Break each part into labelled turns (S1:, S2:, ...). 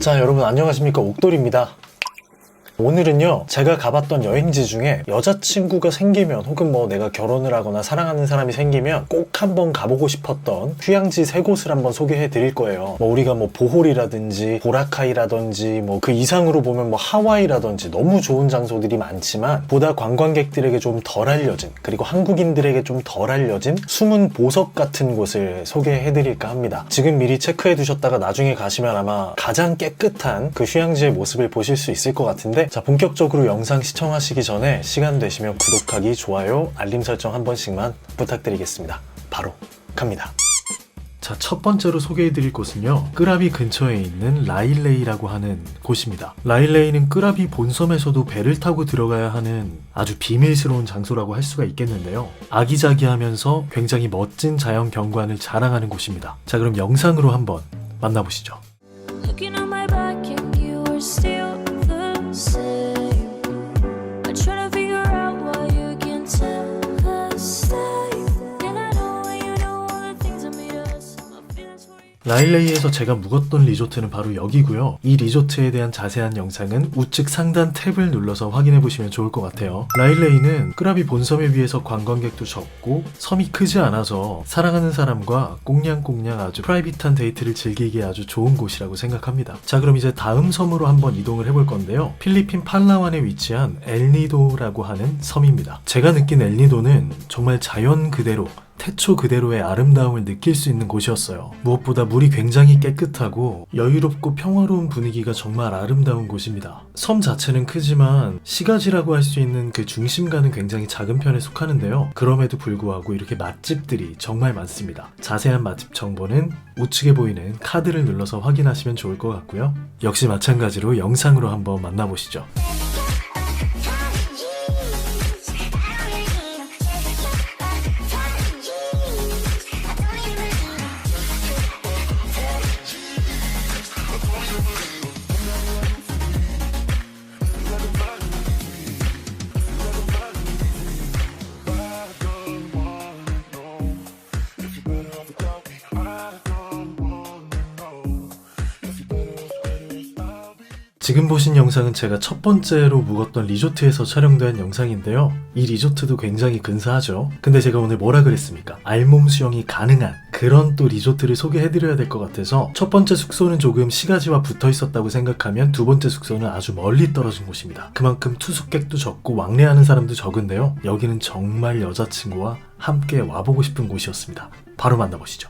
S1: 자, 여러분 안녕하십니까. 옥돌입니다. 오늘은요, 제가 가봤던 여행지 중에 여자친구가 생기면 혹은 뭐 내가 결혼을 하거나 사랑하는 사람이 생기면 꼭 한번 가보고 싶었던 휴양지 세 곳을 한번 소개해 드릴 거예요. 뭐 우리가 뭐 보홀이라든지 보라카이라든지 뭐 그 이상으로 보면 뭐 하와이라든지 너무 좋은 장소들이 많지만 보다 관광객들에게 좀 덜 알려진 그리고 한국인들에게 좀 덜 알려진 숨은 보석 같은 곳을 소개해 드릴까 합니다. 지금 미리 체크해 두셨다가 나중에 가시면 아마 가장 깨끗한 그 휴양지의 모습을 보실 수 있을 것 같은데 자 본격적으로 영상 시청하시기 전에 시간 되시면 구독하기, 좋아요, 알림 설정 한 번씩만 부탁드리겠습니다. 바로 갑니다. 자, 첫 번째로 소개해드릴 곳은요. 끄라비 근처에 있는 라일레이라고 하는 곳입니다. 라일레이는 끄라비 본섬에서도 배를 타고 들어가야 하는 아주 비밀스러운 장소라고 할 수가 있겠는데요. 아기자기하면서 굉장히 멋진 자연 경관을 자랑하는 곳입니다. 자, 그럼 영상으로 한번 만나보시죠. 라일레이에서 제가 묵었던 리조트는 바로 여기고요. 이 리조트에 대한 자세한 영상은 우측 상단 탭을 눌러서 확인해 보시면 좋을 것 같아요. 라일레이는 끄라비 본섬에 비해서 관광객도 적고 섬이 크지 않아서 사랑하는 사람과 꽁냥꽁냥 아주 프라이빗한 데이트를 즐기기에 아주 좋은 곳이라고 생각합니다. 자 그럼 이제 다음 섬으로 한번 이동을 해볼 건데요. 필리핀 팔라완에 위치한 엘니도라고 하는 섬입니다. 제가 느낀 엘니도는 정말 자연 그대로 태초 그대로의 아름다움을 느낄 수 있는 곳이었어요. 무엇보다 물이 굉장히 깨끗하고 여유롭고 평화로운 분위기가 정말 아름다운 곳입니다. 섬 자체는 크지만 시가지라고 할 수 있는 그 중심가는 굉장히 작은 편에 속하는데요. 그럼에도 불구하고 이렇게 맛집들이 정말 많습니다. 자세한 맛집 정보는 우측에 보이는 카드를 눌러서 확인하시면 좋을 것 같고요. 역시 마찬가지로 영상으로 한번 만나보시죠. 지금 보신 영상은 제가 첫 번째로 묵었던 리조트에서 촬영된 영상인데요. 이 리조트도 굉장히 근사하죠. 근데 제가 오늘 뭐라 그랬습니까? 알몸 수영이 가능한 그런 또 리조트를 소개해드려야 될 것 같아서 첫 번째 숙소는 조금 시가지와 붙어 있었다고 생각하면 두 번째 숙소는 아주 멀리 떨어진 곳입니다. 그만큼 투숙객도 적고 왕래하는 사람도 적은데요. 여기는 정말 여자친구와 함께 와보고 싶은 곳이었습니다. 바로 만나보시죠.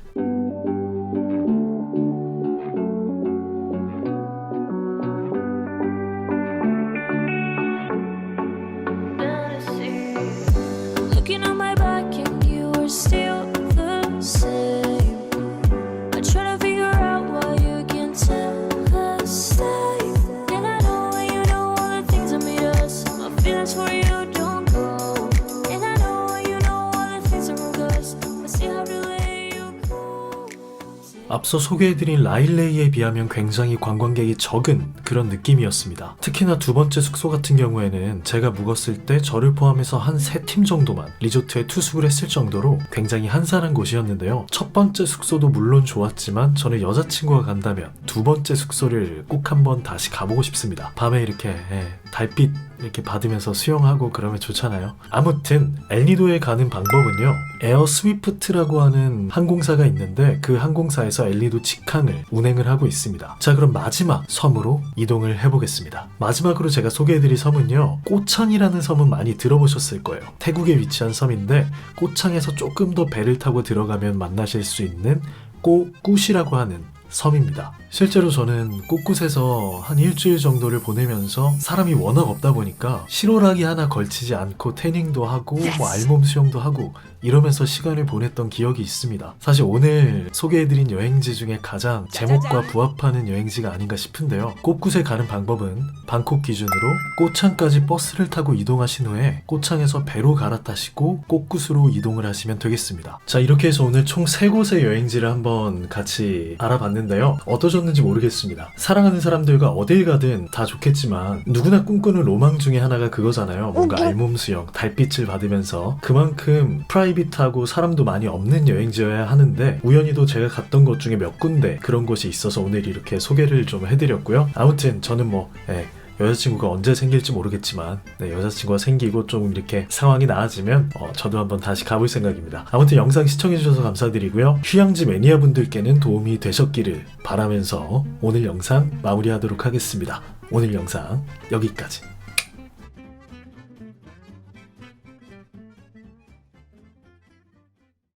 S1: 앞서 소개해드린 라일레이에 비하면 굉장히 관광객이 적은 그런 느낌이었습니다. 특히나 두 번째 숙소 같은 경우에는 제가 묵었을 때 저를 포함해서 한 세 팀 정도만 리조트에 투숙을 했을 정도로 굉장히 한산한 곳이었는데요. 첫 번째 숙소도 물론 좋았지만 저는 여자친구가 간다면 두 번째 숙소를 꼭 한번 다시 가보고 싶습니다. 밤에 이렇게 예, 달빛 이렇게 받으면서 수영하고 그러면 좋잖아요. 아무튼 엘니도에 가는 방법은요. 에어 스위프트라고 하는 항공사가 있는데 그 항공사에서 엘니도 직항을 운행을 하고 있습니다. 자 그럼 마지막 섬으로 이동을 해보겠습니다. 마지막으로 제가 소개해드릴 섬은요. 꼬창이라는 섬은 많이 들어보셨을 거예요. 태국에 위치한 섬인데 꼬창에서 조금 더 배를 타고 들어가면 만나실 수 있는 꼬꾸시라고 하는 섬입니다. 실제로 저는 꽃굿에서 한 일주일 정도를 보내면서 사람이 워낙 없다 보니까 실오라기 하나 걸치지 않고 태닝도 하고 뭐 알몸 수영도 하고 이러면서 시간을 보냈던 기억이 있습니다. 사실 오늘 소개해드린 여행지 중에 가장 제목과 부합하는 여행지가 아닌가 싶은데요. 꽃굿에 가는 방법은 방콕 기준으로 꼬창까지 버스를 타고 이동하신 후에 꼬창에서 배로 갈아타시고 꽃굿으로 이동을 하시면 되겠습니다. 자 이렇게 해서 오늘 총 3곳의 여행지를 한번 같이 알아봤는데요. 어떠셨 들으셨는지 모르겠습니다. 사랑하는 사람들과 어딜 가든 다 좋겠지만 누구나 꿈꾸는 로망 중에 하나가 그거잖아요. 뭔가 알몸 수영, 달빛을 받으면서 그만큼 프라이빗하고 사람도 많이 없는 여행지여야 하는데 우연히도 제가 갔던 곳 중에 몇 군데 그런 곳이 있어서 오늘 이렇게 소개를 좀 해드렸고요. 아무튼 저는 뭐 예, 여자친구가 언제 생길지 모르겠지만 네, 여자친구가 생기고 좀 이렇게 상황이 나아지면 어, 저도 한번 다시 가볼 생각입니다. 아무튼 영상 시청해주셔서 감사드리고요. 휴양지 매니아 분들께는 도움이 되셨기를 바라면서 오늘 영상 마무리하도록 하겠습니다. 오늘 영상 여기까지.